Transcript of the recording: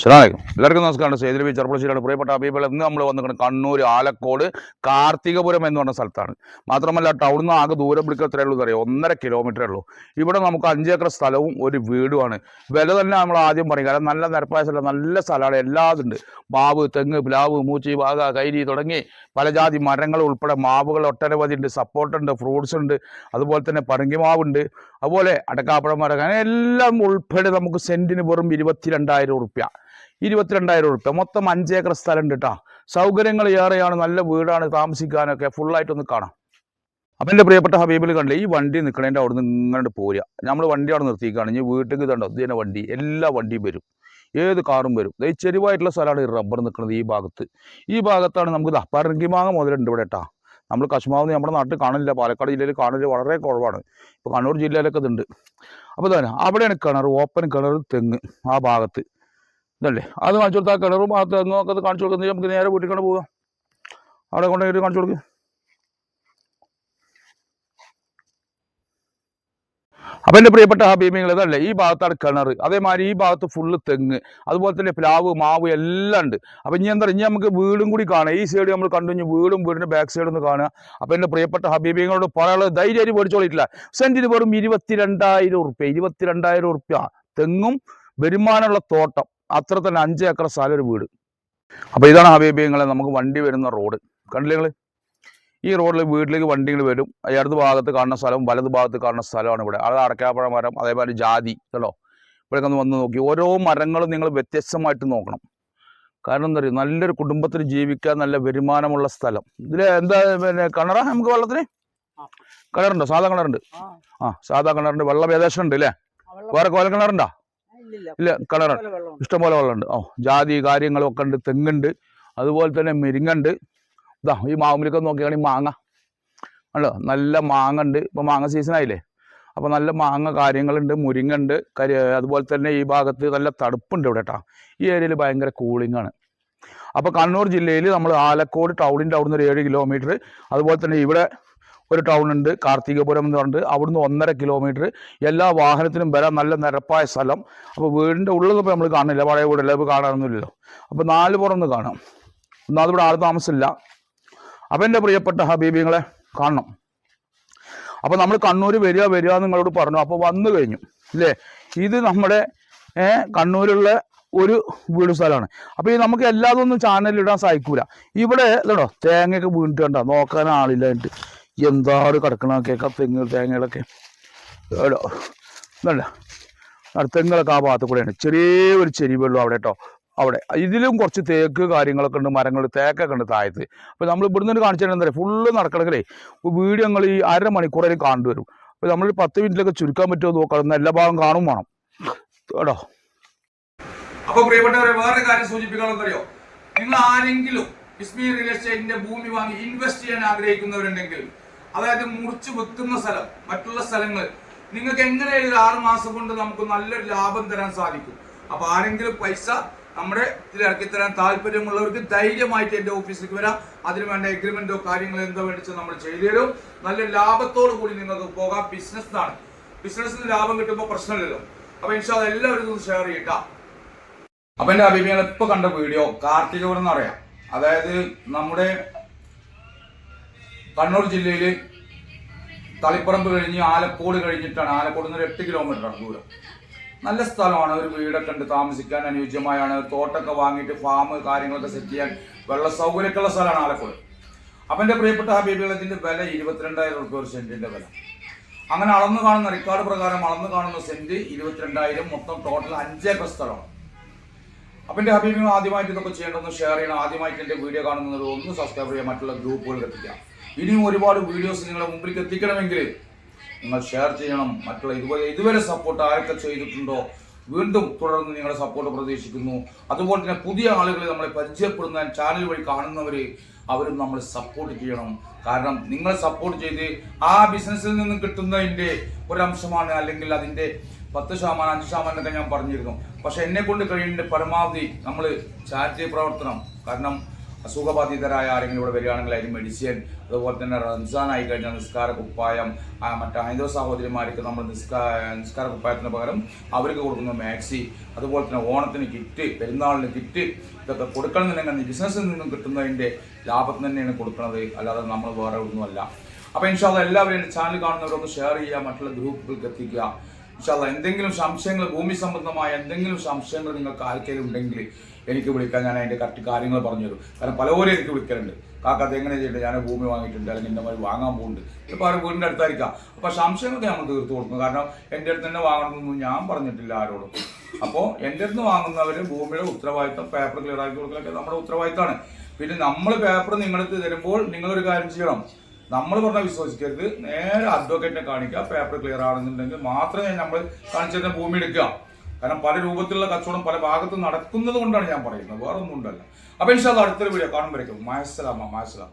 അസ്സലാമലൈക്കും എല്ലാവർക്കും നമസ്കാരം. സേതു ബി ചെറുപ്പശ്ശേരിയാണ് പ്രിയപ്പെട്ട അഭിപ്രായം ഇന്ന് നമ്മൾ വന്നിരിക്കുന്നത് കണ്ണൂർ ആലക്കോട് കാർത്തികപുരം എന്ന് പറഞ്ഞ സ്ഥലത്താണ്. മാത്രമല്ല ടൗണിൽ നിന്ന് ആകെ ദൂരം വിളിക്കുക എത്രയേ ഉള്ളൂ അറിയാം ഒന്നര കിലോമീറ്ററേ ഉള്ളൂ. ഇവിടെ നമുക്ക് അഞ്ചേക്കർ സ്ഥലവും ഒരു വീടുമാണ്. വില തന്നെ നമ്മൾ ആദ്യം പറയും. കാരണം നല്ല നിരപ്പായ സ്ഥലം നല്ല സ്ഥലമാണ്. എല്ലാതുണ്ട് മാവ് തെങ്ങ് പ്ലാവ് മൂച്ചി വാഗ കൈരി തുടങ്ങി പല ജാതി മരങ്ങൾ ഉൾപ്പെടെ മാവുകൾ ഒട്ടനവധി ഉണ്ട്. സപ്പോർട്ട് ഉണ്ട് ഫ്രൂട്ട്സ് ഉണ്ട്. അതുപോലെ തന്നെ പറങ്കിമാവുണ്ട് അതുപോലെ അടക്കാപ്പഴം മരം അങ്ങനെ എല്ലാം ഉൾപ്പെടെ നമുക്ക് സെന്റിന് വെറും ഇരുപത്തിരണ്ടായിരം ഉറുപ്യ ഇരുപത്തിരണ്ടായിരം രൂപ മൊത്തം അഞ്ച് ഏക്കർ സ്ഥലം ഉണ്ട് കേട്ടോ സൗകര്യങ്ങൾ ഏറെയാണ് നല്ല വീടാണ് താമസിക്കാനൊക്കെ ഫുള്ളായിട്ടൊന്ന് കാണാം. അപ്പം എന്റെ പ്രിയപ്പെട്ട ഹബീബിൽ കണ്ടില്ലേ ഈ വണ്ടി നിൽക്കണേന്റെ അവിടെ നിന്ന് ഇങ്ങോട്ട് പോരുക നമ്മൾ വണ്ടി അവിടെ നിർത്തിക്കാണ്. ഇനി വീട്ടിലേക്ക് ഇതുണ്ടോ ഇതിന്റെ വണ്ടി. എല്ലാ വണ്ടിയും വരും. ഏത് കാറും വരും. ഈ ചെരുവായിട്ടുള്ള സ്ഥലമാണ് ഈ റബ്ബർ നിൽക്കുന്നത് ഈ ഭാഗത്ത്. ഈ ഭാഗത്താണ് നമുക്ക് ദാ പറങ്കിമാങ്ങ മുതലുണ്ട് ഇവിടെ കേട്ടോ നമ്മൾ കശ്മാവ് നമ്മുടെ നാട്ടിൽ കാണില്ല. പാലക്കാട് ജില്ലയിൽ കാണില്ല. വളരെ കുറവാണ്. ഇപ്പോൾ കണ്ണൂർ ജില്ലയിലൊക്കെ ഇതുണ്ട്. അപ്പോൾ തന്നെ അവിടെയാണ് കിണർ ഓപ്പൺ കിണർ തെങ്ങ് ആ ഭാഗത്ത്. ഇതല്ലേ? അത് കാണിച്ചു കൊടുത്താൽ കിണറും ഭാഗത്ത് തെങ്ങും നമുക്കത് കാണിച്ചു കൊടുക്കുന്നത് നമുക്ക് നേരെ വീട്ടിൽ കൊണ്ട് പോകാം അവിടെ കൊണ്ടുപോയി കാണിച്ചു കൊടുക്ക്. അപ്പം എന്റെ പ്രിയപ്പെട്ട ഹബീബിങ്ങൾ ഇതല്ലേ? ഈ ഭാഗത്താണ് കിണർ അതേമാതിരി ഈ ഭാഗത്ത് ഫുള്ള് തെങ്ങ്. അതുപോലെ തന്നെ പ്ലാവ് മാവ് എല്ലാം ഉണ്ട്. അപ്പം ഇനി എന്താ? ഇനി നമുക്ക് വീടും കൂടി കാണാം. ഈ സൈഡ് നമ്മൾ കണ്ടു കഴിഞ്ഞ് വീടും വീടിന്റെ ബാക്ക് സൈഡ് ഒന്ന് കാണുക. അപ്പം എന്റെ പ്രിയപ്പെട്ട ഹബീബിങ്ങളോട് പറയാനുള്ളത് ധൈര്യമായിട്ട് മേടിച്ചോളിട്ടില്ല സെന്റിന് വെറും ഇരുപത്തിരണ്ടായിരം ഉറുപ്പ്യ. ഇരുപത്തിരണ്ടായിരം ഉറുപ്പ്യ. തെങ്ങും വരുമാനമുള്ള തോട്ടം. അത്ര തന്നെ അഞ്ച് ഏക്കർ സ്ഥലം ഒരു വീട്. അപ്പോൾ ഇതാണ് ഹബീബിങ്ങളെ നമുക്ക് വണ്ടി വരുന്ന റോഡ്. കണ്ടില്ലേ നിങ്ങൾ ഈ റോഡിൽ വീട്ടിലേക്ക് വണ്ടികൾ വരും. ഇടത് ഭാഗത്ത് കാണുന്ന സ്ഥലവും വലത് ഭാഗത്ത് കാണുന്ന സ്ഥലമാണ് ഇവിടെ. അത് അടക്കാപ്പഴ മരം അതേപോലെ ജാതി കേട്ടോ? ഇവിടെയൊക്കെ ഒന്ന് വന്ന് നോക്കി. ഓരോ മരങ്ങളും നിങ്ങൾ വ്യത്യസ്തമായിട്ട് നോക്കണം. കാരണം എന്താ പറയുക നല്ലൊരു കുടുംബത്തിൽ ജീവിക്കാൻ നല്ല വരുമാനമുള്ള സ്ഥലം. ഇതിൽ എന്താ പിന്നെ കിണറാ നമുക്ക് വെള്ളത്തിന്. കിണറുണ്ടോ? സാധാ കിണറുണ്ട്? ആ, സാധാ കിണറുണ്ട്. വെള്ളം ഏകദേശം ഉണ്ട് അല്ലേ വേറെ കോല കിണറുണ്ടോ. ഇല്ല കളറാണ് ഇഷ്ടംപോലെ വെള്ളമുണ്ട്. ഓ ജാതി കാര്യങ്ങളൊക്കെ ഉണ്ട് തെങ്ങുണ്ട്. അതുപോലെ തന്നെ മെരിങ്ങുണ്ട്. ഇതാ ഈ മാവുമ്പിലൊക്കെ നോക്കിയാണെങ്കിൽ മാങ്ങ. ഉണ്ടോ നല്ല മാങ്ങ ഉണ്ട് ഇപ്പം മാങ്ങ സീസൺ ആയില്ലേ? അപ്പോൾ നല്ല മാങ്ങ കാര്യങ്ങളുണ്ട് മുരിങ്ങുണ്ട് കരി അതുപോലെ തന്നെ ഈ ഭാഗത്ത് നല്ല തണുപ്പുണ്ട് ഇവിടെ കേട്ടോ ഈ ഏരിയയിൽ ഭയങ്കര കൂളിംഗ് ആണ്. അപ്പോൾ കണ്ണൂർ ജില്ലയിൽ നമ്മൾ ആലക്കോട് ടൗണിന്റെ അവിടുന്ന് ഒരു ഏഴ് കിലോമീറ്റർ അതുപോലെ തന്നെ ഇവിടെ ഒരു ടൗൺ ഉണ്ട് കാർത്തികപുരം എന്ന് പറഞ്ഞിട്ട് അവിടുന്ന് ഒന്നര കിലോമീറ്റർ എല്ലാ വാഹനത്തിനും വരാൻ നല്ല നിരപ്പായ സ്ഥലം. അപ്പോൾ വീടിന്റെ ഇപ്പോൾ നമ്മൾ കാണില്ല പഴയ വീടല്ല ഇപ്പോൾ കാണാനൊന്നുമില്ലല്ലോ. അപ്പോൾ നാല് പുറം കാണാം. ഒന്നാമത് ഇവിടെ ആൾ താമസമില്ല അപ്പം എന്റെ പ്രിയപ്പെട്ട ഹബീബിങ്ങളെ കാണണം. അപ്പോൾ നമ്മൾ കണ്ണൂർ വരിക വരിക നിങ്ങളോട് പറഞ്ഞു. അപ്പോൾ വന്നു കഴിഞ്ഞു. അല്ലേ ഇത് നമ്മുടെ കണ്ണൂരുള്ള ഒരു വീട് സ്ഥലമാണ്. അപ്പോൾ ഈ നമുക്ക് എല്ലാതൊന്നും ചാനലിൽ ഇടാൻ സാധിക്കൂല ഇവിടെ ഇതോ തേങ്ങയൊക്കെ വീണിട്ട് കണ്ടോ? നോക്കാൻ ആളില്ലായിട്ട് എന്താണ് കിടക്കണൊക്കെ തെങ്ങ് തേങ്ങകളൊക്കെ. അല്ല ഇതല്ല? തെങ്ങുകളൊക്കെ ആ ഭാഗത്ത് കൂടെയാണ് ചെറിയ ഒരു ചെരിവുള്ളൂ അവിടെ കേട്ടോ അവിടെ. ഇതിലും കുറച്ച് തേക്ക് കാര്യങ്ങളൊക്കെ ഉണ്ട് മരങ്ങൾ തേക്കൊക്കെ ഉണ്ട് താഴത്ത്. അപ്പോൾ നമ്മൾ ഇവിടുന്ന് നിന്ന് പറയുക ഫുള്ള് നടക്കണമെങ്കിലേ വീഡിയോ ഞങ്ങൾ ഈ അര മണിക്കൂറേലും കാണേണ്ടി വരും. അപ്പോൾ നമ്മൾ പത്ത് മിനിറ്റിലൊക്കെ ചുരുക്കാൻ പറ്റുമോ നോക്കണം. നല്ല ഭാഗം കാണും വേണം. കേട്ടോ അപ്പൊ പ്രിയപ്പെട്ടവരെ വേറെ കാര്യം സൂചിപ്പിക്കണമെന്നറിയോ നിങ്ങൾ ആരെങ്കിലും ഇസ്മീർ റിയൽ എസ്റ്റേറ്റിന്റെ ഭൂമി വാങ്ങി ഇൻവെസ്റ്റ് ചെയ്യാൻ ആഗ്രഹിക്കുന്നവരുണ്ടെങ്കിൽ അതായത് മുറിച്ച് വെക്കുന്ന സ്ഥലം മറ്റുള്ള സ്ഥലങ്ങൾ. നിങ്ങൾക്ക് എങ്ങനെ ഒരു ആറ് മാസം കൊണ്ട് നമുക്ക് നല്ലൊരു ലാഭം തരാൻ സാധിക്കും? അപ്പൊ ആരെങ്കിലും പൈസ നമ്മുടെ ഇതിൽ ഇറക്കി തരാൻ താല്പര്യമുള്ളവർക്ക് ധൈര്യമായിട്ട് എന്റെ ഓഫീസിലേക്ക് വരാം. അതിന് വേണ്ട എഗ്രിമെന്റോ കാര്യങ്ങളോ എന്തോ വേണ്ടിച്ച് നമ്മൾ ചെയ്തു തരും. നല്ല ലാഭത്തോടു കൂടി നിങ്ങൾക്ക് പോകാം. ബിസിനസ് ആണ് ബിസിനസ്സിന് ലാഭം കിട്ടുമ്പോൾ പ്രശ്നമില്ലല്ലോ. അപ്പൊ ഇൻഷാ എല്ലാവരും ഷെയർ ചെയ്യട്ടാ. അപ്പൊ എന്റെ അഭിപ്രായം ഇപ്പൊ കണ്ട വീഡിയോ കാർത്തികപുരം എന്ന് പറയാം. അതായത് നമ്മുടെ കണ്ണൂർ ജില്ലയിൽ തളിപ്പറമ്പ് കഴിഞ്ഞ് ആലക്കോട് കഴിഞ്ഞിട്ടാണ്. ആലക്കോട് നിന്ന് ഒരു എട്ട് കിലോമീറ്റർ ആണ് ദൂരം. നല്ല സ്ഥലമാണ്. ഒരു വീടൊക്കെ ഉണ്ട്. താമസിക്കാൻ അനുയോജ്യമായാണ്. തോട്ടൊക്കെ വാങ്ങിയിട്ട് ഫാം കാര്യങ്ങളൊക്കെ സെറ്റ് ചെയ്യാൻ വെള്ള സൗകര്യമൊക്കെയുള്ള സ്ഥലമാണ് ആലക്കോട്. അപ്പം എന്റെ പ്രിയപ്പെട്ട ഹബീബികളത്തിന്റെ വില ഇരുപത്തിരണ്ടായിരം റുപ്യ ഒരു സെന്റിന്റെ വില. അങ്ങനെ അളന്ന് കാണുന്ന റെക്കോർഡ് പ്രകാരം അളന്ന് കാണുന്ന സെന്റ് ഇരുപത്തിരണ്ടായിരം. മൊത്തം ടോട്ടൽ അഞ്ചേക്കർ സ്ഥലമാണ്. അപ്പം എന്റെ ഹബീബികൾ ആദ്യമായിട്ട് ഇതൊക്കെ ചെയ്യേണ്ടതൊന്ന് ഷെയർ ചെയ്യണം. ആദ്യമായിട്ട് എന്റെ വീഡിയോ കാണുന്നവർ ഒന്ന് സബ്സ്ക്രൈബ് ചെയ്യുക മറ്റുള്ള ഗ്രൂപ്പുകളിൽ എത്തിക്കാം. ഇനിയും ഒരുപാട് വീഡിയോസ് നിങ്ങളുടെ മുമ്പിലേക്ക് എത്തിക്കണമെങ്കിൽ നിങ്ങൾ ഷെയർ ചെയ്യണം. മറ്റുള്ള ഇതുപോലെ ഇതുവരെ സപ്പോർട്ട് ആരൊക്കെ ചെയ്തിട്ടുണ്ടോ വീണ്ടും തുടർന്ന് നിങ്ങളുടെ സപ്പോർട്ട് പ്രതീക്ഷിക്കുന്നു. അതുപോലെ തന്നെ പുതിയ ആളുകളെ നമ്മളെ പരിചയപ്പെടുന്ന ചാനൽ വഴി കാണുന്നവർ അവരും നമ്മൾ സപ്പോർട്ട് ചെയ്യണം. കാരണം നിങ്ങൾ സപ്പോർട്ട് ചെയ്ത് ആ ബിസിനസ്സിൽ നിന്ന് കിട്ടുന്നതിന്റെ ഒരംശമാണ് അല്ലെങ്കിൽ അതിന്റെ പത്ത് ശതമാനം അഞ്ച് ശതമാനം എന്നൊക്കെ ഞാൻ പറഞ്ഞിരുന്നു. പക്ഷെ എന്നെ കൊണ്ട് കഴിയുന്ന പരമാവധി നമ്മൾ ചാരിറ്റി പ്രവർത്തനം കാരണം അസുഖബാധിതരായ ആരെങ്കിലും ഇവിടെ വരികയാണെങ്കിൽ അതിന് മെഡിസിൻ അതുപോലെ തന്നെ റംസാൻ ആയി കഴിഞ്ഞാൽ നിസ്കാര കുപ്പായം മറ്റു ഹൈന്ദവ സഹോദരിമാർക്ക് നമ്മൾ നിസ്കാ നിസ്കാര കുപ്പായത്തിന് പകരം അവർക്ക് കൊടുക്കുന്ന മാക്സി അതുപോലെ തന്നെ ഓണത്തിന് കിറ്റ് പെരുന്നാളിന് കിറ്റ് ഇതൊക്കെ കൊടുക്കണമെന്നുണ്ടെങ്കിൽ ബിസിനസ്സിൽ നിന്നും കിട്ടുന്നതിന്റെ ലാഭത്തിന് തന്നെയാണ് കൊടുക്കുന്നത്. അല്ലാതെ നമ്മൾ വേറെ ഒന്നുമല്ല അപ്പോൾ ഇൻഷാല്ല എല്ലാവരും എന്റെ ചാനൽ കാണുന്നവരൊന്ന് ഷെയർ ചെയ്യുക മറ്റുള്ള ഗ്രൂപ്പുകൾക്ക് എത്തിക്കുക. ഇൻഷാല്ല എന്തെങ്കിലും സംശയങ്ങൾ ഭൂമി സംബന്ധമായ എന്തെങ്കിലും സംശയങ്ങൾ നിങ്ങൾക്ക് ആർക്കെങ്കിലും ഉണ്ടെങ്കിൽ എനിക്ക് വിളിക്കാൻ ഞാൻ അതിന്റെ കറക്റ്റ് കാര്യങ്ങൾ പറഞ്ഞു തരും. കാരണം പലവരും എനിക്ക് വിളിക്കലുണ്ട്. കാക്ക അത് എങ്ങനെ ചെയ്യേണ്ടത് ഞാൻ ഭൂമി വാങ്ങിയിട്ടുണ്ട് അല്ലെങ്കിൽ എന്റെ മാതിരി വാങ്ങാൻ പോകുന്നുണ്ട്. ഇപ്പോൾ ആരും വീടിന്റെ അടുത്തായിരിക്കാം. അപ്പോൾ സംശയങ്ങളൊക്കെ നമ്മൾ തീർത്ത് കൊടുക്കും കാരണം എന്റെ അടുത്ത് തന്നെ വാങ്ങണമെന്നൊന്നും ഞാൻ പറഞ്ഞിട്ടില്ല ആരോടും. അപ്പോൾ എന്റെ അടുത്ത് വാങ്ങുന്നവർ ഭൂമിയുടെ ഉത്തരവാദിത്തം പേപ്പർ ക്ലിയർ ആക്കി കൊടുക്കലൊക്കെ നമ്മുടെ ഉത്തരവാദിത്തമാണ് പിന്നെ നമ്മൾ പേപ്പർ നിങ്ങളടുത്ത് തരുമ്പോൾ നിങ്ങളൊരു കാര്യം ചെയ്യണം. നമ്മൾ പറഞ്ഞാൽ വിശ്വസിക്കരുത്. നേരെ അഡ്വക്കേറ്റിനെ കാണിക്കുക പേപ്പർ ക്ലിയർ ആണെന്നുണ്ടെങ്കിൽ മാത്രമേ നമ്മൾ കാണിച്ചിരുന്ന ഭൂമി എടുക്കുക. കാരണം പല രൂപത്തിലുള്ള കച്ചവടം പല ഭാഗത്ത് നടക്കുന്നത് കൊണ്ടാണ് ഞാൻ പറയുന്നത്. വേറൊന്നും ഉണ്ടല്ല അപ്പൊ ഇൻഷാല്ല അടുത്തൊരു വീഡിയോ കാണുമ്പോഴേക്കും. മായസ്സലാമ മായസ്സലാം